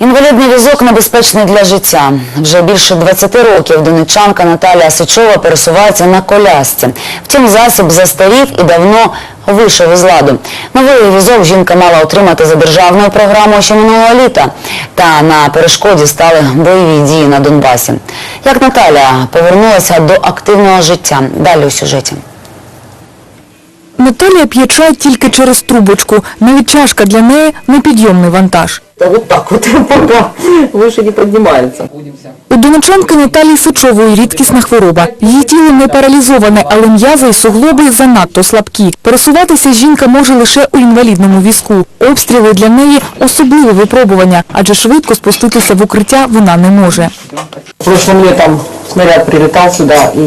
Інвалідний візок небезпечний для життя. Вже більше 20 років донечанка Наталія Сичова пересувається на колясці. Втім, засіб застарів і давно вийшов із ладу. Новий візок жінка мала отримати за державною програмою ще минулого літа. Та на перешкоді стали бойові дії на Донбасі. Як Наталія повернулася до активного життя? Далі у сюжеті. Наталія п'є чай тільки через трубочку. Навіть чашка для неї – непідйомний вантаж. Да вот так вот, пока выше не поднимается. У донечанки Наталії Сичової рідкісна хвороба. Її тіло не паралізоване, але м'язи і суглоби занадто слабкі. Пересуватися жінка може лише у інвалідному візку. Обстріли для неї – особливе випробування, адже швидко спуститися в укриття вона не може. Прошлым летом снаряд прилетал сюда, и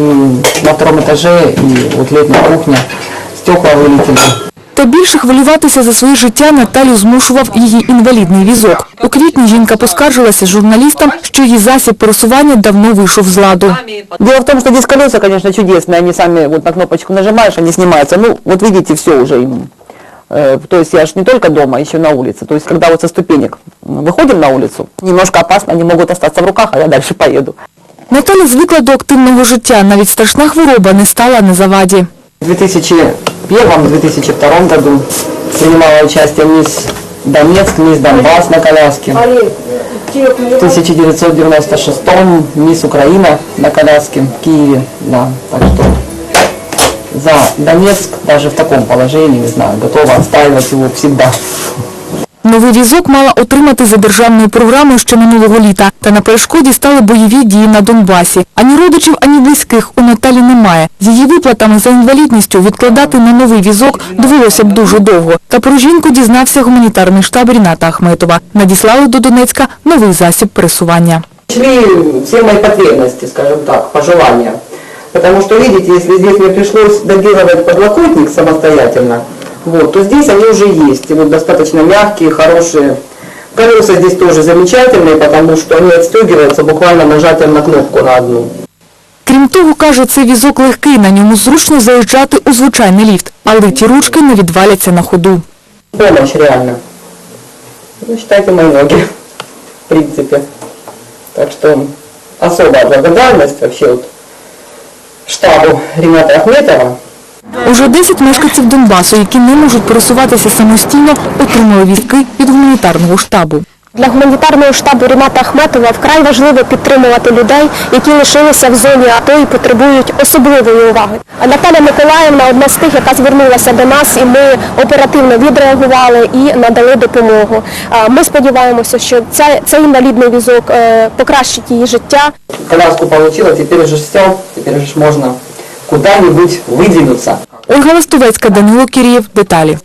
на втором этаже, и вот летняя кухня, стекла вылетели. Та більше хвилюватися за своє життя Наталю змушував її інвалідний візок. У квітні жінка поскаржилася журналістам, що її засіб пересування давно вийшов з ладу. Дело в том, что здесь колеса, конечно, чудесные, они сами вот на кнопочку нажимаешь, они снимаются. Ну, вот видите, все уже им. Э, То есть я же не только дома, еще на улице. То есть когда вот со ступенек выходим на улицу, немножко опасно, они могут остаться в руках, а я дальше поеду. Наталя звикла до активного життя, навіть страшна хвороба не стала на заваді. В 2001-2002 году принимала участие мисс Донецк, мисс Донбасс на коляске. В 1996 мисс Украина на коляске в Киеве. Да, так что за Донецк даже в таком положении, не знаю, готова отстаивать его всегда. Новий візок мала отримати за державною програмою ще минулого літа. Та на перешкоді стали бойові дії на Донбасі. Ані родичів, ані близьких у Наталі немає. З її виплатами за інвалідністю відкладати на новий візок довелося б дуже довго. Та про жінку дізнався гуманітарний штаб Ріната Ахметова. Надіслали до Донецька новий засіб пересування. Шли все мои потребности, скажем так, пожелания. Потому что, видите, если здесь мне пришлось доделывать подлокотник самостоятельно, вот, то здесь они уже есть. И вот достаточно мягкие, хорошие. Колеса здесь тоже замечательные, потому что они отстегиваются буквально нажатием на кнопку на одну. Крім того, каже, цей візок легкий, на ньому зручно заїжджати у звичайний ліфт, але ті ручки не відваляться на ходу. Помощь реально. Ну, считайте мои ноги, в принципе. Так что особая благодарность вообще вот штабу Рената Ахметова, Уже 10 мешканців Донбасу, які не можуть пересуватися самостійно, отримали візки від гуманітарного штабу. Для гуманітарного штабу Ріната Ахметова вкрай важливо підтримувати людей, які лишилися в зоні АТО і потребують особливої уваги. Наталя Миколаївна одна з тих, яка звернулася до нас, і ми оперативно відреагували і надали допомогу. Ми сподіваємося, що ця, цей інвалідний візок е, покращить її життя. коляску получила, теперь уже все, теперь уже можно куда-нибудь выдвинуться. Ольга Ластовецька, Данило Кірєв. Деталі.